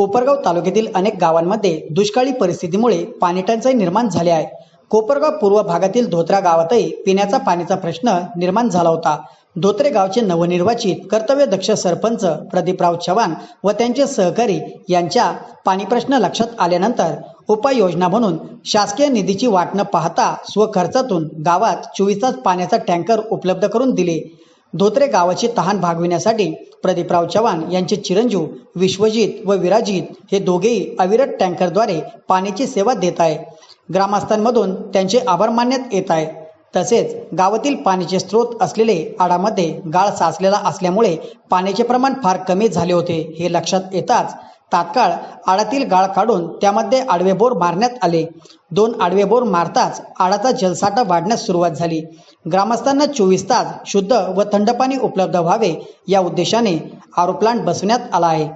कोपरगाव तालुक्यातील अनेक गावांमध्ये दुष्काळी परिस्थितीमुळे पाणीटंचाई निर्माण झाली आहे. कोपरगाव पूर्व भागातील धोत्रा गावातही पिण्याचा पाण्याचा प्रश्न निर्माण झाला होता. धोत्रे गावचे नवनिर्वाचित कर्तव्यदक्ष सरपंच प्रदीपराव चव्हाण व त्यांचे सहकारी यांच्या पाणी प्रश्न लक्षात आल्यानंतर उपाययोजना म्हणून शासकीय निधीची वाट न पाहता स्वखर्चातून गावात चोवीस तास पाण्याचा टँकर उपलब्ध करून दिले. धोत्रे गावाची तहान भागविण्यासाठी प्रदीपराव चव्हाण यांचे चिरंजीव विश्वजित व विराजित हे दोघेही अविरत टँकरद्वारे पाण्याची सेवा देत आहे. ग्रामस्थांमधून त्यांचे आभार मानण्यात येत आहे. तसेच गावातील पाण्याचे स्रोत असलेले आडामध्ये गाळ साचलेला असल्यामुळे पाण्याचे प्रमाण फार कमी झाले होते हे लक्षात येताच तात्काळ आळातील गाळ काढून त्यामध्ये आडवे बोर मारण्यात आले. दोन आडवे बोर मारताच आळाचा जलसाठा वाढण्यास सुरुवात झाली. ग्रामस्थांना चोवीस तास शुद्ध व थंड पाणी उपलब्ध व्हावे या उद्देशाने आरो प्लांट बसवण्यात आला आहे.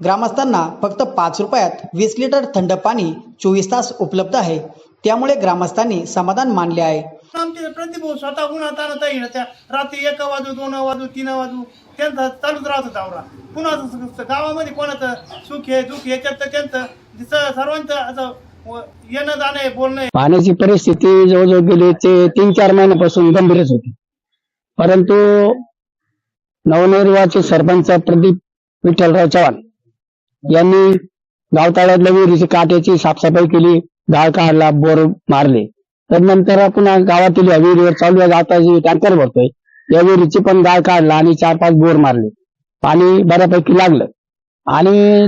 ग्रामस्थांना फक्त पाच रुपयात वीस लिटर थंड पाणी चोवीस तास उपलब्ध आहे. त्यामुळे ग्रामस्थांनी समाधान मानले आहे. आमचे प्रतिभा स्वतः गुन्हा ताणता येईल त्या रात्री एक वाजू दोन वाजू तीन वाजू त्यांचा चालूच राहत होता आवरा पुन्हा गावामध्ये कोणाचं सुख आहे दुःख आहे त्याचं त्यांचं स- सर्वांचं असं व- येणं जाणं आहे बोलणं आहे. पाण्याची परिस्थिती जवळजवळ गेली ते तीन चार महिन्यापासून गंभीरच होती. परंतु नवनिर्वाचित सरपंच प्रदीप विठ्ठलराव चव्हाण यांनी गावताळ्यातल्या विहिरीची काट्याची साफसफाई केली. गाळ काढला बोर मारले. तर नंतर पुन्हा गावातील या विहिरीवर चालू जाता जी टँकर भरतोय या विहिरीची पण गाळ काढला आणि चार पाच बोर मारले. पाणी बऱ्यापैकी लागलं. आणि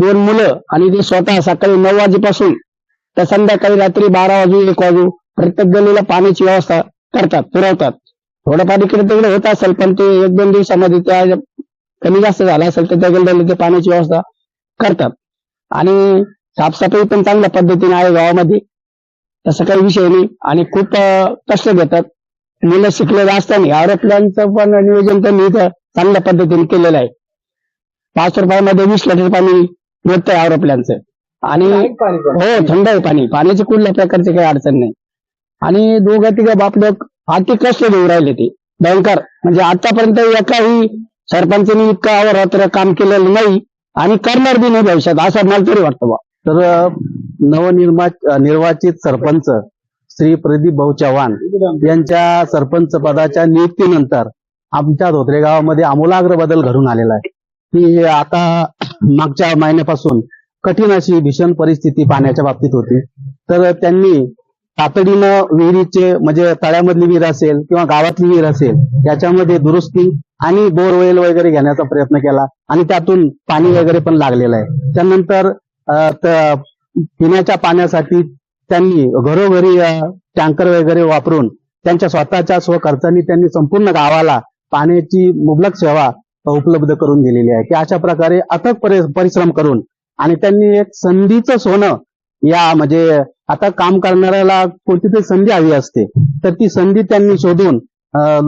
दोन मुलं आणि ते स्वतः सकाळी नऊ वाजेपासून तर संध्याकाळी रात्री बारा वाजू एक वाजू प्रत्येक गलीला पाण्याची व्यवस्था करतात पुरवतात. थोडंफार इकडे तिकडे होत असेल पण ते एक दोन दिवसामध्ये त्या कमी जास्त झाला असेल तर त्या गल्ल्याला ते पाण्याची व्यवस्था करतात. आणि साफसफाई पण चांगल्या पद्धतीने आहे गावामध्ये. तसं काही विषय नाही. आणि खूप कष्ट घेतात मुलं शिकलेलं असताना आरोपल्यांचं पण नियोजन त्यांनी इथं चांगल्या पद्धतीने केलेलं आहे. पाच रुपयामध्ये वीस लिटर पाणी मिळतंय आरोपल्यांचं आणि हो थंड आहे पाणी. पाण्याची कुठल्या प्रकारची काही अडचण नाही. आणि दोघं तिघं बापले अति कष्ट देऊ राहिले ते. भयंकर. म्हणजे आतापर्यंत एकाही सरपंचांनी इतकं अवरात्र काम केलेलं नाही. आणि करणार बी नाही भविष्यात असं मला तरी वाटतं बा तर नवनिर्मा निर्वाचित सरपंच श्री प्रदीप भाऊ चव्हाण यांच्या सरपंच पदाच्या नियुक्तीनंतर आमच्या धोत्रे गावामध्ये आमूलाग्र बदल घडून आलेला आहे. की आता मागच्या महिन्यापासून कठीण अशी भीषण परिस्थिती पाण्याच्या बाबतीत होती. तर त्यांनी तातडीनं विहिरीचे म्हणजे तळ्यामधली विहीर असेल किंवा गावातली विहीर असेल याच्यामध्ये दुरुस्ती आणि बोरवेल वगैरे घेण्याचा प्रयत्न केला आणि त्यातून पाणी वगैरे पण लागलेलं आहे. त्यानंतर पिण्याच्या पाण्यासाठी त्यांनी घरोघरी टँकर वगैरे वापरून त्यांच्या स्वतःच्या स्वखर्चानी त्यांनी संपूर्ण गावाला पाण्याची मुबलक सेवा उपलब्ध करून दिलेली आहे. की अशा प्रकारे अथक परिश्रम करून आणि त्यांनी एक संधीचं सोनं या म्हणजे आता काम करणाऱ्याला कोणती तरी संधी हवी असते तर ती संधी त्यांनी शोधून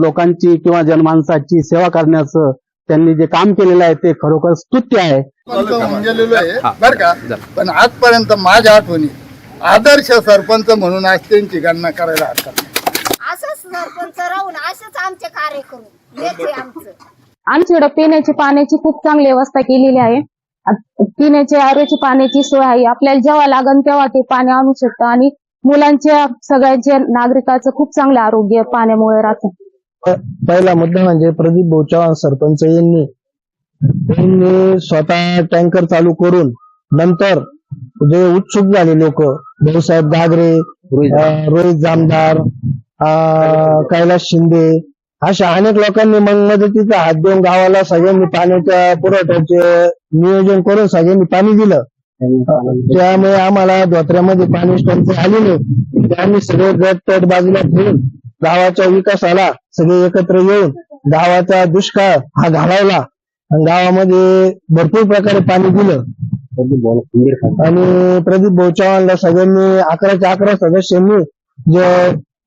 लोकांची किंवा जनमानसाची सेवा करण्याचं त्यांनी जे काम केलेलं आहे ते खरोखर स्तुत्य आहे. सरपंच होऊन गेलेलो आहे बर का? पण आजपर्यंत माझ्या आठवणी आदर्श सरपंच म्हणून आज त्यांची गणना करायला हरकत नाही. असंच सरपंच राहून असेच आमचे कार्य करू. हेच आहे आमचं. आमच्याकडे पिण्याची पाण्याची खूप चांगली व्यवस्था केलेली आहे. पिण्याची आरोची पाण्याची सोय आहे. आपल्याला जेव्हा लागन तेव्हा ते पाणी आणू शकतं. आणि मुलांच्या सगळ्यांच्या नागरिकाचं खूप चांगलं आरोग्य पाण्यामुळे राहतं. पहिला मुद्दा म्हणजे प्रदीप भाऊ चव्हाण सरपंच यांनी यांनी स्वतः टँकर चालू करून नंतर जे उत्सुक झाले लोक भाऊसाहेब घागरे रोहित जामदार. कैलास शिंदे अशा अनेक लोकांनी मग मदतीचा हात देऊन गावाला सगळ्यांनी पाण्याच्या पुरवठ्याचे नियोजन करून सगळ्यांनी पाणी दिलं. त्यामुळे आम्हाला धोत्र्यामध्ये पाणी टंचाई आली नाही. आम्ही सगळे गट तट बाजूला ठेवून गावाच्या विकासाला सगळे एकत्र येऊन गावाचा दुष्काळ हा घालवला. आणि गावामध्ये भरपूर प्रकारे पाणी दिलं आणि प्रदीप भाऊ चव्हाणला सगळ्यांनी अकराच्या अकरा सदस्यांनी जे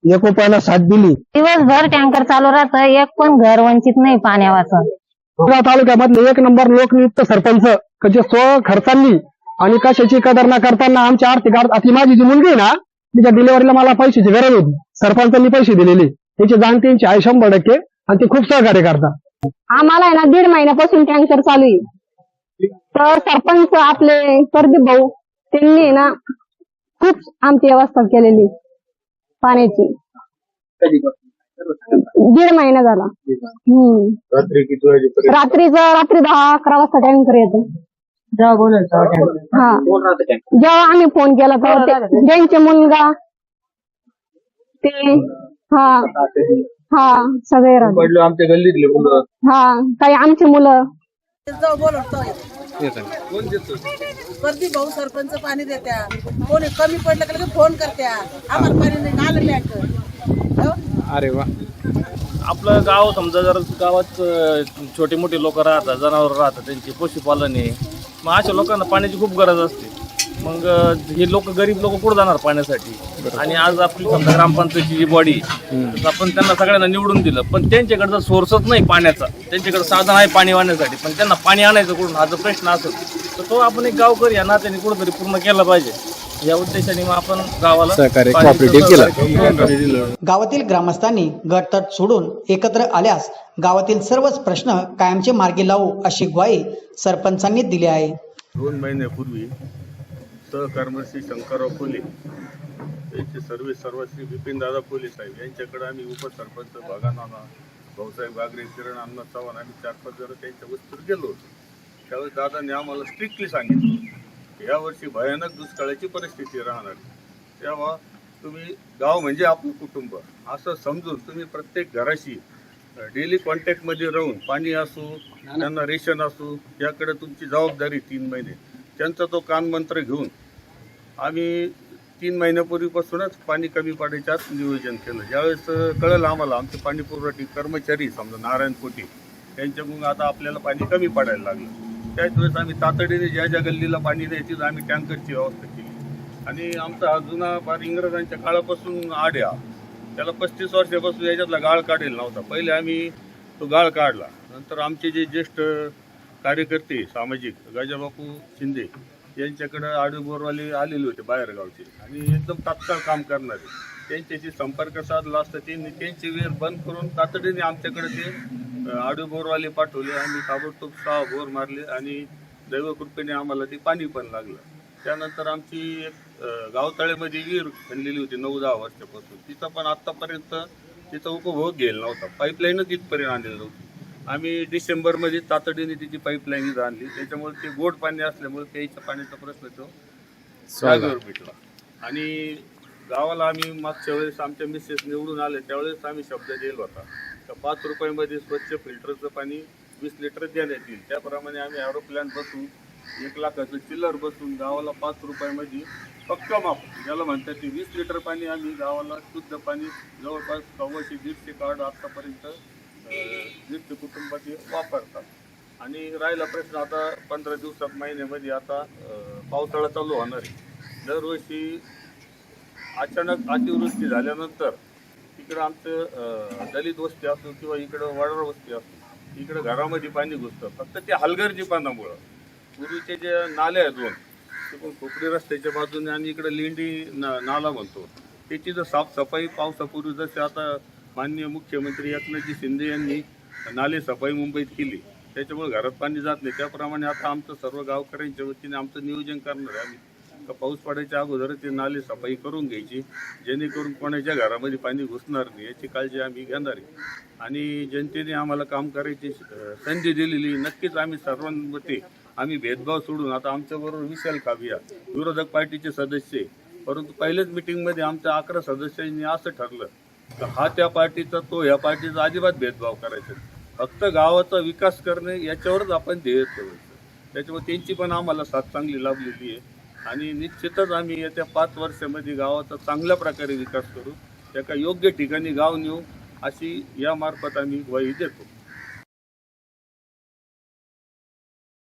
एकोपानं साथ दिली. दिवसभर टँकर चालू राहतं एक पण घर वंचित नाही पाण्यावाचं. तालुक्यामधले एक नंबर लोकनियुक्त सरपंच क जे स्व खर्चांनी आणि कशाची कदर न करताना आमच्या आर्थिक आपली माझी जी मुलगी ना तिच्या डिलिव्हरीला मला पैशाची गरज होती. सरपंचांनी पैसे दिलेले. त्याची जाणतींची आहे शंभर टक्के आणि ते खूप सहकार्य करतात. आम्हाला आहे ना दीड महिन्यापासून टँकर चालू आहे. तर सरपंच आपले प्रदीप भाऊ त्यांनी ना खूप आमची व्यवस्था केलेली पाण्याची. दीड महिना झाला. रात्रीचं रात्री दहा अकरा वाजता टँकर येतो. हा. जेव्हा आम्ही फोन केला तेव्हा ते- ज्यांचे मुलगा ते हा. हा सगळे राहतात. आमच्या गल्लीतले मुलं. हा काही आमची मुलं. जाऊ बोलवतो प्रदीप भाऊ सरपंच पाणी देत्या. कोणी कमी पडलं की लगेच फोन करत्या. आम्हाला पाणी नाही आलं टँकर आपलं गाव समजा जर गावात अं, छोटे मोठे लोक राहतात जनावर राहतात त्यांची पशुपालन आहे. मग अशा लोकांना पाण्याची खूप गरज असते. मग अं, हे लोक गरीब लोक कुठं जाणार पाण्यासाठी? आणि आज आपली समजा ग्रामपंचायतची जी बॉडी आपण त्यांना सगळ्यांना निवडून दिलं. पण त्यांच्याकडे जर सोर्सच नाही पाण्याचा त्यांच्याकडे साधन आहे पाणी वाहण्यासाठी पण त्यांना पाणी आणायचं कुठून हा जर प्रश्न असेल तर तो आपण एक गावकरी या नात्याने कुठंतरी पूर्ण केला पाहिजे. या उद्देशाने मग आपण गावाला. गावातील ग्रामस्थांनी गटतट सोडून एकत्र आल्यास गावातील सर्वच प्रश्न कायमचे मार्गी लावू अशी ग्वाही सरपंचांनी दिली आहे. दोन महिन्यापूर्वी सहकर्मश्री शंकरराव कोले यांचे सर्वे बिपिन बिपिनदादा कोले साहेब यांच्याकडे आम्ही उपसरपंच भगानाना भाऊसाहेब गागरे किरण अण्णा चव्हाण आम्ही चार पाच जण त्यांच्या वस्तूवर गेलो होतो. त्यावेळेस दादाने आम्हाला स्ट्रिक्टली सांगितलं यावर्षी भयानक दुष्काळाची परिस्थिती राहणार तेव्हा तुम्ही गाव म्हणजे आपलं कुटुंब. असं समजून तुम्ही प्रत्येक घराशी डेली कॉन्टॅक्टमध्ये राहून पाणी असू त्यांना रेशन असू याकडे तुमची जबाबदारी तीन महिने. त्यांचा तो कानमंत्र घेऊन आम्ही तीन महिन्यापूर्वीपासूनच पाणी कमी पाण्याच्यात नियोजन केलं. ज्यावेळेस कळलं आम्हाला आमचे पाणी पुरवठे कर्मचारी समजा नारायण कोटी यांच्याकडून आता आपल्याला पाणी कमी पडायला लागलं. त्याच वेळेस आम्ही तातडीने ज्या ज्या गल्लीला पाणी द्यायची आम्ही टँकरची व्यवस्था केली. आणि आमचा जुना फार इंग्रजांच्या काळापासून आड्या त्याला पस्तीस वर्षापासून याच्यातला गाळ काढेल नव्हता. पहिले आम्ही तो गाळ काढला. नंतर आमचे जे ज्येष्ठ कार्यकर्ते सामाजिक गजाबापू शिंदे यांच्याकडं आडूबोरवाले आलेले होते बाहेरगावचे आणि एकदम तात्काळ काम करणारे. त्यांच्याशी संपर्क साधला असता त्यांनी त्यांची वेळ बंद करून तातडीने आमच्याकडे ते आडूबोरवाले आडू पाठवले आम्ही ताबडतोब सहा बोर मारले आणि दैवकृपेने आम्हाला ते पाणी पण लागलं. त्यानंतर आमची एक गावतळेमध्ये गावतळ्यामध्ये विहीर खणलेली होती नऊ दहा वर्षापासून. तिचा पण आत्तापर्यंत तिचा उपभोग गेला नव्हता. पाईपलाईनच इथपर्यंत आणलेलं होतं. आम्ही डिसेंबरमध्ये तातडीने तिची पाईपलाईन आणली. त्याच्यामुळे ते गोड पाणी असल्यामुळे प्यायच्या पाण्याचा प्रश्न तो जागेवर मिटला आणि गावाला आम्ही मागच्या वेळेस आमच्या मिसेस निवडून आले त्यावेळेस आम्ही शब्द दिला होता. तर पाच रुपयामध्ये स्वच्छ फिल्टरचं पाणी वीस लिटर देण्यात येईल. त्याप्रमाणे आम्ही एरोप्लॅन बसून एक लाखाचं चिल्लर बसून गावाला पाच रुपयामध्ये पक्क माप ज्याला म्हणतात ते वीस लिटर पाणी आम्ही गावाला शुद्ध पाणी जवळपास सव्वाशे दीडशे कार्ड आत्तापर्यंत नित्य दीडशे कुटुंबाचे वापरतात. आणि राहिला प्रश्न आता पंधरा दिवसात महिन्यामध्ये आता पावसाळा चालू होणार आहे. दरवर्षी अचानक अतिवृष्टी झाल्यानंतर इकडं आमचं दलित वस्ती असो किंवा इकडं वडार वस्ती असो इकडं घरामध्ये पाणी घुसतं. फक्त ते हलगर्जीपणामुळं. पूर्वीचे जे नाले आहेत दोन ते पण खोपडी रस्त्याच्या बाजूने आणि इकडं लेंडी ना नाला म्हणतो. त्याची जर साफसफाई पावसापूर्वी जसे आता माननीय मुख्यमंत्री एकनाथजी शिंदे यांनी नाले सफाई मुंबईत केली. त्याच्यामुळे घरात पाणी जात नाही. त्याप्रमाणे आता आमचं सर्व गावकऱ्यांच्या वतीने आमचं नियोजन करणार आहे आम्ही. का पाऊस पडायच्या अगोदर ते नाले सफाई करून घ्यायची. जेणेकरून कोणाच्या घरामध्ये पाणी घुसणार नाही याची काळजी आम्ही घेणार आहे. आणि जनतेने आम्हाला काम करायची संधी दिलेली नक्कीच आम्ही सर्वांमध्ये आम्ही भेदभाव सोडून आता आमच्याबरोबर विशाल काबिया विरोधक पार्टीचे सदस्य आहे. परंतु पहिल्याच मिटिंगमध्ये आमच्या अकरा सदस्यांनी असं ठरलं हा त्या पार्टीचा तो ह्या पार्टीचा अजिबात भेदभाव करायचा फक्त गावाचा विकास करणे याच्यावरच आपण ध्येय ठेवायचं. त्याच्यामुळे त्यांची पण आम्हाला साथ चांगली लाभलेली आहे. आणि निश्चितच आम्ही येत्या पाच वर्षामध्ये गावाचा चांगल्या प्रकारे विकास करू एका योग्य ठिकाणी गाव नेऊ अशी यामार्फत आम्ही ग्वाही देतो.